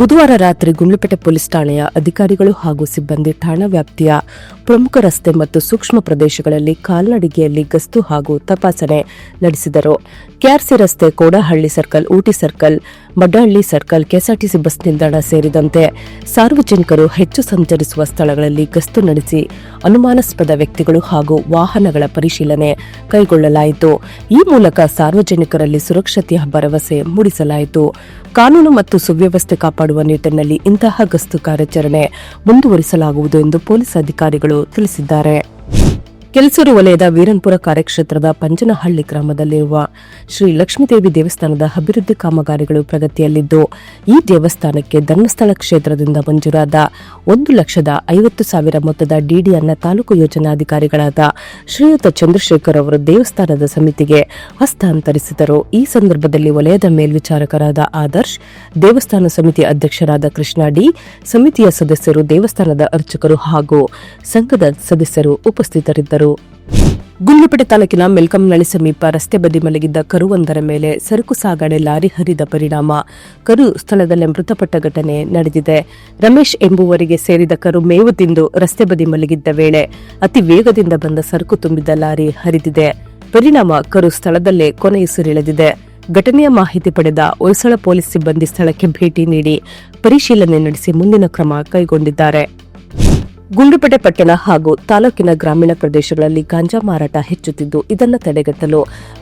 ಬುಧವಾರ ರಾತ್ರಿ ಗುಂಡ್ಲುಪೇಟೆ ಪೊಲೀಸ್ ಠಾಣೆಯ ಅಧಿಕಾರಿಗಳು ಹಾಗೂ ಸಿಬ್ಬಂದಿ ಠಾಣಾ ವ್ಯಾಪ್ತಿಯ ಪ್ರಮುಖ ರಸ್ತೆ ಮತ್ತು ಸೂಕ್ಷ್ಮ ಪ್ರದೇಶಗಳಲ್ಲಿ ಕಾಲ್ನಡಿಗೆಯಲ್ಲಿ ಗಸ್ತು ಹಾಗೂ ತಪಾಸಣೆ ನಡೆಸಿದರು. ಕೆಆರ್ಸಿ ರಸ್ತೆ Kodahalli circle, Ooty circle Maddahalli circle, KSRTC bus ನಿಲ್ದಾಣ ಸೇರಿದಂತೆ ಸಾರ್ವಜನಿಕರು ಹೆಚ್ಚು ಸಂಚರಿಸುವ ಸ್ಥಳಗಳಲ್ಲಿ ಗಸ್ತು ನಡೆಸಿ ಅನುಮಾನಾಸ್ಪದ ವ್ಯಕ್ತಿಗಳು ಹಾಗೂ ವಾಹನಗಳ ಪರಿಶೀಲನೆ ಕೈಗೊಳ್ಳಲಾಯಿತು. ಈ ಮೂಲಕ ಸಾರ್ವಜನಿಕರಲ್ಲಿ ಸುರಕ್ಷತೆಯ ಭರವಸೆ ಮೂಡಿಸಲಾಯಿತು. ಕಾನೂನು ಮತ್ತು ಸುವ್ಯವಸ್ಥೆ ಕಾಪಾಡುವ ನಿಟ್ಟಿನಲ್ಲಿ ಇಂತಹ ಗಸ್ತು ಕಾರ್ಯಾಚರಣೆ ಮುಂದುವರಿಸಲಾಗುವುದು ಎಂದು ಪೊಲೀಸ್ ಅಧಿಕಾರಿಗಳು ತಿಳಿಸಿದ್ದಾರೆ. ಕೆಲಸೂರು ವಲಯದ ವೀರನ್ಪುರ ಕಾರ್ಯಕ್ಷೇತ್ರದ ಪಂಜನಹಳ್ಳಿ ಗ್ರಾಮದಲ್ಲಿರುವ ಶ್ರೀ ಲಕ್ಷ್ಮೀದೇವಿ ದೇವಸ್ಥಾನದ ಅಭಿವೃದ್ಧಿ ಕಾಮಗಾರಿಗಳು ಪ್ರಗತಿಯಲ್ಲಿದ್ದು, ಈ ದೇವಸ್ಥಾನಕ್ಕೆ ಧರ್ಮಸ್ಥಳ ಕ್ಷೇತ್ರದಿಂದ ಮಂಜೂರಾದ ಒಂದು ಲಕ್ಷದ ಐವತ್ತು ಸಾವಿರ ಮೊತ್ತದ ಡಿಡಿಯನ್ನ ತಾಲೂಕು ಯೋಜನಾಧಿಕಾರಿಗಳಾದ ಶ್ರೀಯುತ ಚಂದ್ರಶೇಖರ್ ಅವರು ದೇವಸ್ಥಾನದ ಸಮಿತಿಗೆ ಹಸ್ತಾಂತರಿಸಿದರು. ಈ ಸಂದರ್ಭದಲ್ಲಿ ವಲಯದ ಮೇಲ್ವಿಚಾರಕರಾದ ಆದರ್ಶ್, ದೇವಸ್ಥಾನ ಸಮಿತಿ ಅಧ್ಯಕ್ಷರಾದ ಕೃಷ್ಣ ಡಿ, ಸಮಿತಿಯ ಸದಸ್ಯರು, ದೇವಸ್ಥಾನದ ಅರ್ಚಕರು ಹಾಗೂ ಸಂಘದ ಸದಸ್ಯರು ಉಪಸ್ಥಿತರಿದ್ದರು. ಗುಂಡ್ಲುಪೇಟೆ ತಾಲೂಕಿನ ಮೆಲ್ಕಂನಳ್ಳಿ ಸಮೀಪ ರಸ್ತೆ ಬದಿ ಮಲಗಿದ್ದ ಕರುವೊಂದರ ಮೇಲೆ ಸರಕು ಸಾಗಣೆ ಲಾರಿ ಹರಿದ ಪರಿಣಾಮ. ಕರು ಸ್ಥಳದಲ್ಲೇ ಮೃತಪಟ್ಟ ಘಟನೆ ನಡೆದಿದೆ. ರಮೇಶ್ ಎಂಬುವರಿಗೆ ಸೇರಿದ ಕರು ಮೇವು ತಿಂದು ರಸ್ತೆ ಬದಿ ಮಲಗಿದ್ದ ವೇಳೆ ಅತಿ ವೇಗದಿಂದ ಬಂದ ಸರಕು ತುಂಬಿದ್ದ ಲಾರಿ ಹರಿದಿದೆ. ಪರಿಣಾಮ ಕರು ಸ್ಥಳದಲ್ಲೇ ಕೊನೆಯುಸಿರೆಳೆದಿದೆ ಘಟನೆಯ ಮಾಹಿತಿ ಪಡೆದ ಹೊಯ್ಸಳ ಪೊಲೀಸ್ ಸಿಬ್ಬಂದಿ ಸ್ಥಳಕ್ಕೆ ಭೇಟಿ ನೀಡಿ ಪರಿಶೀಲನೆ ನಡೆಸಿ ಮುಂದಿನ ಕ್ರಮ ಕೈಗೊಂಡಿದ್ದಾರೆ. ಗುಂಡ್ಲುಪೇಟೆ ಪಟ್ಟಣ ಹಾಗೂ ತಾಲೂಕಿನ ಗ್ರಾಮೀಣ ಪ್ರದೇಶಗಳಲ್ಲಿ ಗಾಂಜಾ ಮಾರಾಟ ಹೆಚ್ಚುತ್ತಿದ್ದು, ಇದನ್ನು ತಡೆಗಟ್ಟಲು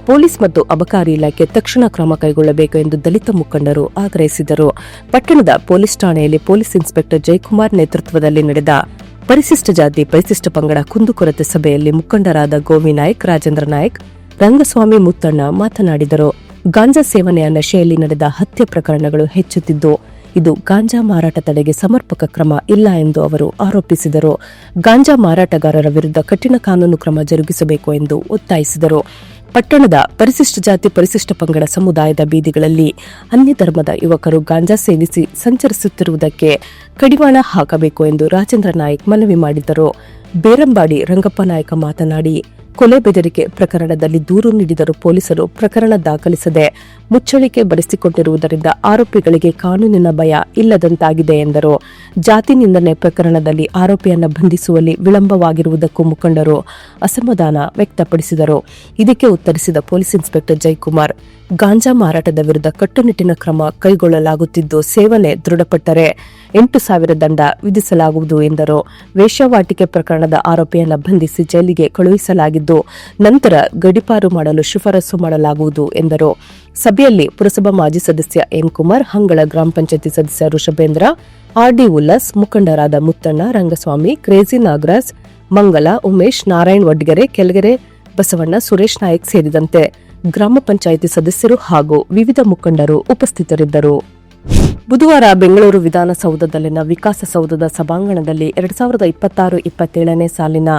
ಪೊಲೀಸ್ ಮತ್ತು ಅಬಕಾರಿ ಇಲಾಖೆ ತಕ್ಷಣ ಕ್ರಮ ಕೈಗೊಳ್ಳಬೇಕು ಎಂದು ದಲಿತ ಮುಖಂಡರು ಆಗ್ರಹಿಸಿದರು. ಪಟ್ಟಣದ ಪೊಲೀಸ್ ಠಾಣೆಯಲ್ಲಿ ಪೊಲೀಸ್ ಇನ್ಸ್ಪೆಕ್ಟರ್ ಜಯಕುಮಾರ್ ನೇತೃತ್ವದಲ್ಲಿ ನಡೆದ ಪರಿಶಿಷ್ಟ ಜಾತಿ, ಪರಿಶಿಷ್ಟ ಪಂಗಡ ಕುಂದುಕೊರತೆ ಸಭೆಯಲ್ಲಿ ಮುಖಂಡರಾದ ಗೋವಿ ನಾಯಕ್, ರಾಜೇಂದ್ರ ನಾಯಕ್, ರಂಗಸ್ವಾಮಿ ಮುತ್ತಣ್ಣ ಮಾತನಾಡಿದರು. ಗಾಂಜಾ ಸೇವನೆಯ ನಶೆಯಲ್ಲಿ ನಡೆದ ಹತ್ಯೆ ಪ್ರಕರಣಗಳು ಹೆಚ್ಚುತ್ತಿದ್ದು ಇದು ಗಾಂಜಾ ಮಾರಾಟ ತಡೆಗೆ ಸಮರ್ಪಕ ಕ್ರಮ ಇಲ್ಲ ಎಂದು ಅವರು ಆರೋಪಿಸಿದರು. ಗಾಂಜಾ ಮಾರಾಟಗಾರರ ವಿರುದ್ಧ ಕಠಿಣ ಕಾನೂನು ಕ್ರಮ ಜರುಗಿಸಬೇಕು ಎಂದು ಒತ್ತಾಯಿಸಿದರು. ಪಟ್ಟಣದ ಪರಿಶಿಷ್ಟ ಜಾತಿ ಪರಿಶಿಷ್ಟ ಪಂಗಡ ಸಮುದಾಯದ ಬೀದಿಗಳಲ್ಲಿ ಅನ್ಯ ಧರ್ಮದ ಯುವಕರು ಗಾಂಜಾ ಸೇವಿಸಿ ಸಂಚರಿಸುತ್ತಿರುವುದಕ್ಕೆ ಕಡಿವಾಣ ಹಾಕಬೇಕು ಎಂದು ರಾಜೇಂದ್ರ ನಾಯಕ್ ಮನವಿ ಮಾಡಿದರು ಬೇರಂಬಾಡಿ ರಂಗಪ್ಪ ನಾಯಕ ಮಾತನಾಡಿ ಕೊಲೆ ಬೆದರಿಕೆ ಪ್ರಕರಣದಲ್ಲಿ ದೂರು ನೀಡಿದರೂ ಪೊಲೀಸರು ಪ್ರಕರಣ ದಾಖಲಿಸದೆ ಮುಚ್ಚಳಿಕೆ ಬರೆಸಿಕೊಂಡಿರುವುದರಿಂದ ಆರೋಪಿಗಳಿಗೆ ಕಾನೂನಿನ ಭಯ ಇಲ್ಲದಂತಾಗಿದೆ ಎಂದರು. ಜಾತಿ ನಿಂದನೆ ಪ್ರಕರಣದಲ್ಲಿ ಆರೋಪಿಯನ್ನು ಬಂಧಿಸುವಲ್ಲಿ ವಿಳಂಬವಾಗಿರುವುದಕ್ಕೂ ಮುಖಂಡರು ಅಸಮಾಧಾನ ವ್ಯಕ್ತಪಡಿಸಿದರು. ಇದಕ್ಕೆ ಉತ್ತರಿಸಿದ ಪೊಲೀಸ್ ಇನ್ಸ್ಪೆಕ್ಟರ್ ಜಯಕುಮಾರ್, ಗಾಂಜಾ ಮಾರಾಟದ ವಿರುದ್ಧ ಕಟ್ಟುನಿಟ್ಟಿನ ಕ್ರಮ ಕೈಗೊಳ್ಳಲಾಗುತ್ತಿದ್ದು ಸೇವನೆ ದೃಢಪಟ್ಟರೆ ಎಂಟು ಸಾವಿರ ದಂಡ ವಿಧಿಸಲಾಗುವುದು ಎಂದರು. ವೇಶ್ಯಾವಾಟಿಕೆ ಪ್ರಕರಣದ ಆರೋಪಿಯನ್ನು ಬಂಧಿಸಿ ಜೈಲಿಗೆ ಕಳುಹಿಸಲಾಗಿದ್ದು ನಂತರ ಗಡಿಪಾರು ಮಾಡಲು ಶಿಫಾರಸು ಮಾಡಲಾಗುವುದು ಎಂದರು. ಸಭೆಯಲ್ಲಿ ಪುರಸಭಾ ಮಾಜಿ ಸದಸ್ಯ ಎಂ ಕುಮಾರ್, ಹಂಗಳ ಗ್ರಾಮ ಪಂಚಾಯತಿ ಸದಸ್ಯ ಋಷಭೇಂದ್ರ ಆರ್ಡಿ ಉಲ್ಲಾಸ್, ಮುಖಂಡರಾದ ಮುತ್ತಣ್ಣ, ರಂಗಸ್ವಾಮಿ, ಕ್ರೇಜಿ ನಾಗರಾಜ್, ಮಂಗಲ, ಉಮೇಶ್, ನಾರಾಯಣ್ ವಡ್ಗೆರೆ, ಕೆಳಗೆರೆ ಬಸವಣ್ಣ, ಸುರೇಶ್ ನಾಯಕ್ ಸೇರಿದಂತೆ ಗ್ರಾಮ ಪಂಚಾಯಿತಿ ಸದಸ್ಯರು ಹಾಗೂ ವಿವಿಧ ಮುಖಂಡರು ಉಪಸ್ಥಿತರಿದ್ದರು. ಬುಧವಾರ ಬೆಂಗಳೂರು ವಿಧಾನಸೌಧದಲ್ಲಿನ ವಿಕಾಸಸೌಧದ ಸಭಾಂಗಣದಲ್ಲಿ ಎರಡ್ ಸಾವಿರದ ಇಪ್ಪತ್ತಾರು ಇಪ್ಪತ್ತೇಳನೇ ಸಾಲಿನ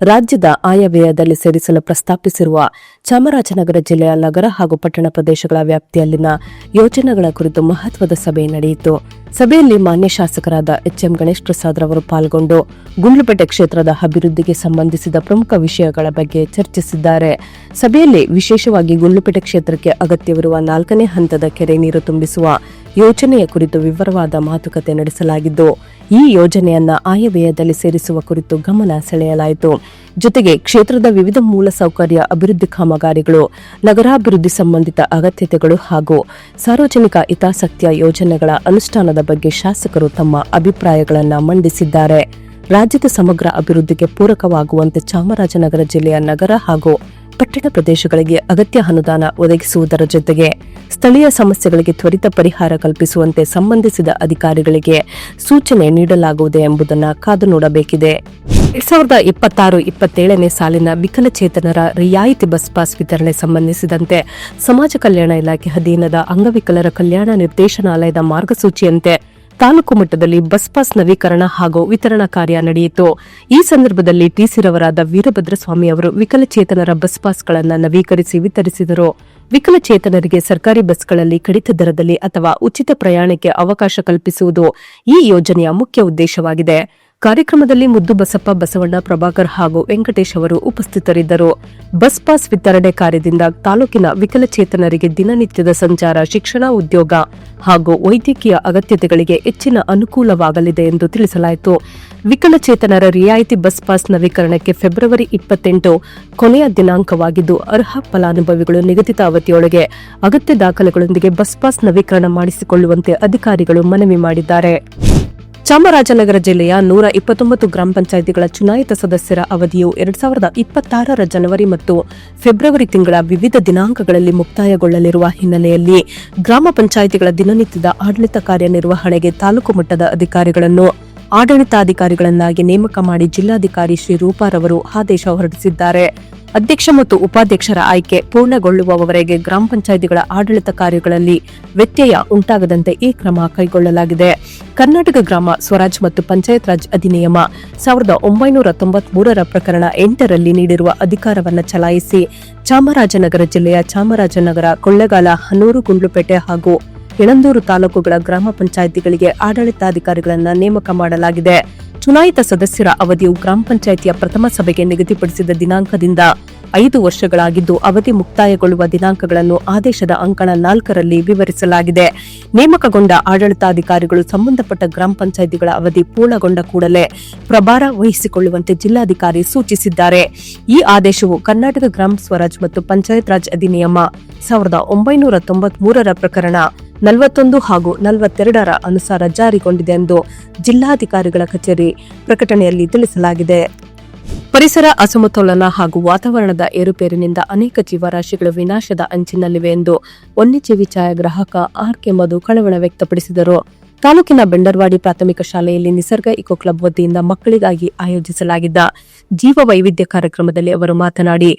ರಾಜ್ಯದ ಆಯವ್ಯಯದಲ್ಲಿ ಸೇರಿಸಲು ಪ್ರಸ್ತಾಪಿಸಿರುವ ಚಾಮರಾಜನಗರ ಜಿಲ್ಲೆಯ ನಗರ ಹಾಗೂ ಪಟ್ಟಣ ಪ್ರದೇಶಗಳ ವ್ಯಾಪ್ತಿಯಲ್ಲಿನ ಯೋಜನೆಗಳ ಕುರಿತು ಮಹತ್ವದ ಸಭೆ ನಡೆಯಿತು. ಸಭೆಯಲ್ಲಿ ಮಾನ್ಯ ಶಾಸಕರಾದ ಎಚ್ಎಂ ಗಣೇಶ್ ಪ್ರಸಾದ್ ರವರು ಪಾಲ್ಗೊಂಡು ಗುಂಡ್ಲುಪೇಟೆ ಕ್ಷೇತ್ರದ ಅಭಿವೃದ್ಧಿಗೆ ಸಂಬಂಧಿಸಿದ ಪ್ರಮುಖ ವಿಷಯಗಳ ಬಗ್ಗೆ ಚರ್ಚಿಸಿದ್ದಾರೆ. ಸಭೆಯಲ್ಲಿ ವಿಶೇಷವಾಗಿ ಗುಂಡ್ಲುಪೇಟೆ ಕ್ಷೇತ್ರಕ್ಕೆ ಅಗತ್ಯವಿರುವ ನಾಲ್ಕನೇ ಹಂತದ ಕೆರೆ ನೀರು ತುಂಬಿಸುವ ಯೋಜನೆಯ ಕುರಿತು ವಿವರವಾದ ಮಾತುಕತೆ ನಡೆಸಲಾಗಿದ್ದು, ಈ ಯೋಜನೆಯನ್ನ ಆಯವ್ಯಯದಲ್ಲಿ ಸೇರಿಸುವ ಕುರಿತು ಗಮನ ಸೆಳೆಯಲಾಯಿತು. ಜೊತೆಗೆ ಕ್ಷೇತ್ರದ ವಿವಿಧ ಮೂಲಸೌಕರ್ಯ ಅಭಿವೃದ್ಧಿ ಕಾಮಗಾರಿಗಳು, ನಗರಾಭಿವೃದ್ಧಿ ಸಂಬಂಧಿತ ಅಗತ್ಯತೆಗಳು ಹಾಗೂ ಸಾರ್ವಜನಿಕ ಹಿತಾಸಕ್ತಿಯ ಯೋಜನೆಗಳ ಅನುಷ್ಠಾನದ ಬಗ್ಗೆ ಶಾಸಕರು ತಮ್ಮ ಅಭಿಪ್ರಾಯಗಳನ್ನು ಮಂಡಿಸಿದ್ದಾರೆ. ರಾಜ್ಯದ ಸಮಗ್ರ ಅಭಿವೃದ್ಧಿಗೆ ಪೂರಕವಾಗುವಂತೆ ಚಾಮರಾಜನಗರ ಜಿಲ್ಲೆಯ ನಗರ ಹಾಗೂ ಪಟ್ಟಣ ಪ್ರದೇಶಗಳಿಗೆ ಅಗತ್ಯ ಅನುದಾನ ಒದಗಿಸುವುದರ ಜೊತೆಗೆ ಸ್ಥಳೀಯ ಸಮಸ್ಯೆಗಳಿಗೆ ತ್ವರಿತ ಪರಿಹಾರ ಕಲ್ಪಿಸುವಂತೆ ಸಂಬಂಧಿಸಿದ ಅಧಿಕಾರಿಗಳಿಗೆ ಸೂಚನೆ ನೀಡಲಾಗುವುದು ಎಂಬುದನ್ನು ಕಾದು ನೋಡಬೇಕಿದೆ. ಎರಡ್ ಸಾವಿರದ ಇಪ್ಪತ್ತಾರು ಇಪ್ಪತ್ತೇಳನೇ ಸಾಲಿನ ವಿಕಲಚೇತನರ ರಿಯಾಯಿತಿ ಬಸ್ ಪಾಸ್ ವಿತರಣೆ ಸಂಬಂಧಿಸಿದಂತೆ ಸಮಾಜ ಕಲ್ಯಾಣ ಇಲಾಖೆ ಅಧೀನದ ಅಂಗವಿಕಲರ ಕಲ್ಯಾಣ ನಿರ್ದೇಶನಾಲಯದ ಮಾರ್ಗಸೂಚಿಯಂತೆ ತಾಲೂಕು ಮಟ್ಟದಲ್ಲಿ ಬಸ್ ಪಾಸ್ ನವೀಕರಣ ಹಾಗೂ ವಿತರಣಾ ಕಾರ್ಯ ನಡೆಯಿತು. ಈ ಸಂದರ್ಭದಲ್ಲಿ ಟಿಸಿರವರಾದ ವೀರಭದ್ರಸ್ವಾಮಿ ಅವರು ವಿಕಲಚೇತನರ ಬಸ್ ಪಾಸ್ಗಳನ್ನು ನವೀಕರಿಸಿ ವಿತರಿಸಿದರು. ವಿಕಲಚೇತನರಿಗೆ ಸರ್ಕಾರಿ ಬಸ್ಗಳಲ್ಲಿ ಕಡಿತ ದರದಲ್ಲಿ ಅಥವಾ ಉಚಿತ ಪ್ರಯಾಣಕ್ಕೆ ಅವಕಾಶ ಕಲ್ಪಿಸುವುದು ಈ ಯೋಜನೆಯ ಮುಖ್ಯ ಉದ್ದೇಶವಾಗಿದೆ. ಕಾರ್ಯಕ್ರಮದಲ್ಲಿ ಮುದ್ದು ಬಸಪ್ಪ ಬಸವಣ್ಣ ಪ್ರಭಾಕರ್ ಹಾಗೂ ವೆಂಕಟೇಶ್ ಅವರು ಉಪಸ್ಥಿತರಿದ್ದರು. ಬಸ್ ಪಾಸ್ ವಿತರಣೆ ಕಾರ್ಯದಿಂದ ತಾಲೂಕಿನ ವಿಕಲಚೇತನರಿಗೆ ದಿನನಿತ್ಯದ ಸಂಚಾರ, ಶಿಕ್ಷಣ, ಉದ್ಯೋಗ ಹಾಗೂ ವೈದ್ಯಕೀಯ ಅಗತ್ಯತೆಗಳಿಗೆ ಹೆಚ್ಚಿನ ಅನುಕೂಲವಾಗಲಿದೆ ಎಂದು ತಿಳಿಸಲಾಯಿತು. ವಿಕಲಚೇತನರ ರಿಯಾಯಿತಿ ಬಸ್ ಪಾಸ್ ನವೀಕರಣಕ್ಕೆ ಫೆಬ್ರವರಿ ಇಪ್ಪತ್ತೆಂಟು ಕೊನೆಯ ದಿನಾಂಕವಾಗಿದ್ದು, ಅರ್ಹ ಫಲಾನುಭವಿಗಳು ನಿಗದಿತ ಅವಧಿಯೊಳಗೆ ಅಗತ್ಯ ದಾಖಲೆಗಳೊಂದಿಗೆ ಬಸ್ ಪಾಸ್ ನವೀಕರಣ ಮಾಡಿಸಿಕೊಳ್ಳುವಂತೆ ಅಧಿಕಾರಿಗಳು ಮನವಿ ಮಾಡಿದ್ದಾರೆ. ಚಾಮರಾಜನಗರ ಜಿಲ್ಲೆಯ ನೂರ ಇಪ್ಪತ್ತೊಂಬತ್ತು ಗ್ರಾಮ ಪಂಚಾಯಿತಿಗಳ ಚುನಾಯಿತ ಸದಸ್ಯರ ಅವಧಿಯು ಎರಡ್ ಸಾವಿರದ ಇಪ್ಪತ್ತಾರರ ಜನವರಿ ಮತ್ತು ಫೆಬ್ರವರಿ ತಿಂಗಳ ವಿವಿಧ ದಿನಾಂಕಗಳಲ್ಲಿ ಮುಕ್ತಾಯಗೊಳ್ಳಲಿರುವ ಹಿನ್ನೆಲೆಯಲ್ಲಿ ಗ್ರಾಮ ಪಂಚಾಯಿತಿಗಳ ದಿನನಿತ್ಯದ ಆಡಳಿತ ಕಾರ್ಯನಿರ್ವಹಣೆಗೆ ತಾಲೂಕು ಮಟ್ಟದ ಅಧಿಕಾರಿಗಳನ್ನು ಆಡಳಿತಾಧಿಕಾರಿಗಳನ್ನಾಗಿ ನೇಮಕ ಮಾಡಿ ಜಿಲ್ಲಾಧಿಕಾರಿ ಶ್ರೀ ರೂಪಾರವರು ಆದೇಶ ಹೊರಡಿಸಿದ್ದಾರೆ. ಅಧ್ಯಕ್ಷ ಮತ್ತು ಉಪಾಧ್ಯಕ್ಷರ ಆಯ್ಕೆ ಪೂರ್ಣಗೊಳ್ಳುವವರೆಗೆ ಗ್ರಾಮ ಪಂಚಾಯಿತಿಗಳ ಆಡಳಿತ ಕಾರ್ಯಗಳಲ್ಲಿ ವ್ಯತ್ಯಯ ಉಂಟಾಗದಂತೆ ಈ ಕ್ರಮ ಕೈಗೊಳ್ಳಲಾಗಿದೆ. ಕರ್ನಾಟಕ ಗ್ರಾಮ ಸ್ವರಾಜ್ ಮತ್ತು ಪಂಚಾಯತ್ ರಾಜ್ ಅಧಿನಿಯಮ ಸಾವಿರದ ಒಂಬೈನೂರ ತೊಂಬತ್ಮೂರರ ಪ್ರಕರಣ ಎಂಟರಲ್ಲಿ ನೀಡಿರುವ ಅಧಿಕಾರವನ್ನು ಚಲಾಯಿಸಿ ಚಾಮರಾಜನಗರ ಜಿಲ್ಲೆಯ ಚಾಮರಾಜನಗರ ಕೊಳ್ಳೆಗಾಲ ಹನೂರು ಗುಂಡ್ಲುಪೇಟೆ ಹಾಗೂ ಯಳಂದೂರು ತಾಲೂಕುಗಳ ಗ್ರಾಮ ಪಂಚಾಯಿತಿಗಳಿಗೆ ಆಡಳಿತಾಧಿಕಾರಿಗಳನ್ನು ನೇಮಕ ಮಾಡಲಾಗಿದೆ. ಚುನಾಯಿತ ಸದಸ್ಯರ ಅವಧಿಯು ಗ್ರಾಮ ಪಂಚಾಯಿತಿಯ ಪ್ರಥಮ ಸಭೆಗೆ ನಿಗದಿಪಡಿಸಿದ ದಿನಾಂಕದಿಂದ ಐದು ವರ್ಷಗಳಾಗಿದ್ದು ಅವಧಿ ಮುಕ್ತಾಯಗೊಳ್ಳುವ ದಿನಾಂಕಗಳನ್ನು ಆದೇಶದ ಅಂಕಣ ನಾಲ್ಕರಲ್ಲಿ ವಿವರಿಸಲಾಗಿದೆ. ನೇಮಕಗೊಂಡ ಆಡಳಿತಾಧಿಕಾರಿಗಳು ಸಂಬಂಧಪಟ್ಟ ಗ್ರಾಮ ಪಂಚಾಯಿತಿಗಳ ಅವಧಿ ಪೂರ್ಣಗೊಂಡ ಕೂಡಲೇ ಪ್ರಭಾರ ವಹಿಸಿಕೊಳ್ಳುವಂತೆ ಜಿಲ್ಲಾಧಿಕಾರಿ ಸೂಚಿಸಿದ್ದಾರೆ. ಈ ಆದೇಶವು ಕರ್ನಾಟಕ ಗ್ರಾಮ ಸ್ವರಾಜ್ ಮತ್ತು ಪಂಚಾಯತ್ ರಾಜ್ ಅಧಿನಿಯಮ ಸಾವಿರದ ಒಂಬೈನೂರ ತೊಂಬತ್ಮೂರರ ಪ್ರಕರಣ. ನಲವತ್ತೊಂದು ಹಾಗೂ ನಲವತ್ತೆರಡರ ಅನುಸಾರ ಜಾರಿಗೊಂಡಿದೆ ಎಂದು ಜಿಲ್ಲಾಧಿಕಾರಿಗಳ ಕಚೇರಿ ಪ್ರಕಟಣೆಯಲ್ಲಿ ತಿಳಿಸಲಾಗಿದೆ. ಪರಿಸರ ಅಸಮತೋಲನ ಹಾಗೂ ವಾತಾವರಣದ ಏರುಪೇರಿನಿಂದ ಅನೇಕ ಜೀವರಾಶಿಗಳು ವಿನಾಶದ ಅಂಚಿನಲ್ಲಿವೆ ಎಂದು ವನ್ಯಜೀವಿ ಛಾಯಾಗ್ರಾಹಕ ಆರ್ ಕೆ ಮಧು ಕಳವಳ ವ್ಯಕ್ತಪಡಿಸಿದರು. ತಾಲೂಕಿನ ಬೆಂಡರ್ವಾಡಿ ಪ್ರಾಥಮಿಕ ಶಾಲೆಯಲ್ಲಿ ನಿಸರ್ಗ ಇಕೋ ಕ್ಲಬ್ ವತಿಯಿಂದ ಮಕ್ಕಳಿಗಾಗಿ ಆಯೋಜಿಸಲಾಗಿದ್ದ ಜೀವ ವೈವಿಧ್ಯ ಕಾರ್ಯಕ್ರಮದಲ್ಲಿ ಅವರು ಮಾತನಾಡಿ,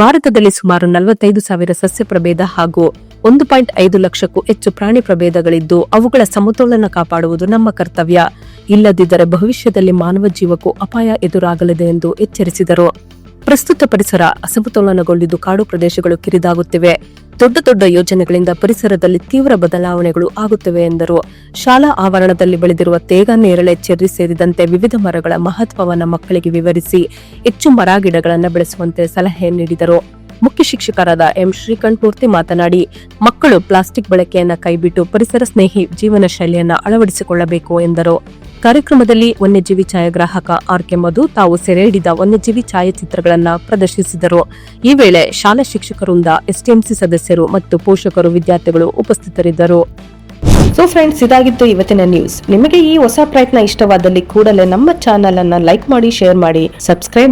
ಭಾರತದಲ್ಲಿ ಸುಮಾರು ನಲವತ್ತೈದು ಸಾವಿರ ಸಸ್ಯ ಪ್ರಭೇದ ಹಾಗೂ ಒಂದು ಪಾಯಿಂಟ್ ಐದು ಲಕ್ಷಕ್ಕೂ ಹೆಚ್ಚು ಪ್ರಾಣಿ ಪ್ರಭೇದಗಳಿದ್ದು ಅವುಗಳ ಸಮತೋಲನ ಕಾಪಾಡುವುದು ನಮ್ಮ ಕರ್ತವ್ಯ. ಇಲ್ಲದಿದ್ದರೆ ಭವಿಷ್ಯದಲ್ಲಿ ಮಾನವ ಜೀವಕ್ಕೂ ಅಪಾಯ ಎದುರಾಗಲಿದೆ ಎಂದು ಎಚ್ಚರಿಸಿದರು. ಪ್ರಸ್ತುತ ಪರಿಸರ ಅಸಮತೋಲನಗೊಂಡಿದ್ದು ಕಾಡು ಪ್ರದೇಶಗಳು ಕಿರಿದಾಗುತ್ತಿವೆ. ದೊಡ್ಡ ದೊಡ್ಡ ಯೋಜನೆಗಳಿಂದ ಪರಿಸರದಲ್ಲಿ ತೀವ್ರ ಬದಲಾವಣೆಗಳು ಆಗುತ್ತಿವೆ ಎಂದರು. ಶಾಲಾ ಆವರಣದಲ್ಲಿ ಬೆಳೆದಿರುವ ತೇಗ, ನೇರಳೆ, ಚೆರ್ರಿ ಸೇರಿದಂತೆ ವಿವಿಧ ಮರಗಳ ಮಹತ್ವವನ್ನು ಮಕ್ಕಳಿಗೆ ವಿವರಿಸಿ ಹೆಚ್ಚು ಮರ ಗಿಡಗಳನ್ನು ಬೆಳೆಸುವಂತೆ ಸಲಹೆ ನೀಡಿದರು. ಮುಖ್ಯ ಶಿಕ್ಷಕರಾದ ಎಂ ಶ್ರೀಕಂಠ್ ಮೂರ್ತಿ ಮಾತನಾಡಿ, ಮಕ್ಕಳು ಪ್ಲಾಸ್ಟಿಕ್ ಬಳಕೆಯನ್ನ ಕೈಬಿಟ್ಟು ಪರಿಸರ ಸ್ನೇಹಿ ಜೀವನ ಶೈಲಿಯನ್ನು ಅಳವಡಿಸಿಕೊಳ್ಳಬೇಕು ಎಂದರು. ಕಾರ್ಯಕ್ರಮದಲ್ಲಿ ವನ್ಯಜೀವಿ ಛಾಯಾಗ್ರಾಹಕ ಆರ್ ಕೆ ಮಧು ತಾವು ಸೆರೆ ಹಿಡಿದ ವನ್ಯಜೀವಿ ಛಾಯಾಚಿತ್ರಗಳನ್ನು ಪ್ರದರ್ಶಿಸಿದರು. ಈ ವೇಳೆ ಶಾಲಾ ಶಿಕ್ಷಕರಿಂದ ಎಸ್ಟಿಎಂಸಿ ಸದಸ್ಯರು ಮತ್ತು ಪೋಷಕರು ವಿದ್ಯಾರ್ಥಿಗಳು ಉಪಸ್ಥಿತರಿದ್ದರು. ಸೊ ಫ್ರೆಂಡ್ಸ್ ಇದಾಗಿತ್ತು ಇವತ್ತಿನ ನ್ಯೂಸ್ ನಿಮಗೆ ಈ ಹೊಸ ಪ್ರಯತ್ನ ಇಷ್ಟವಾದಲ್ಲಿ ಕೂಡಲೇ ನಮ್ಮ ಚಾನೆಲ್ ಅನ್ನ ಲೈಕ್ ಮಾಡಿ ಶೇರ್ ಮಾಡಿ ಸಬ್ಸ್ಕ್ರೈಬ್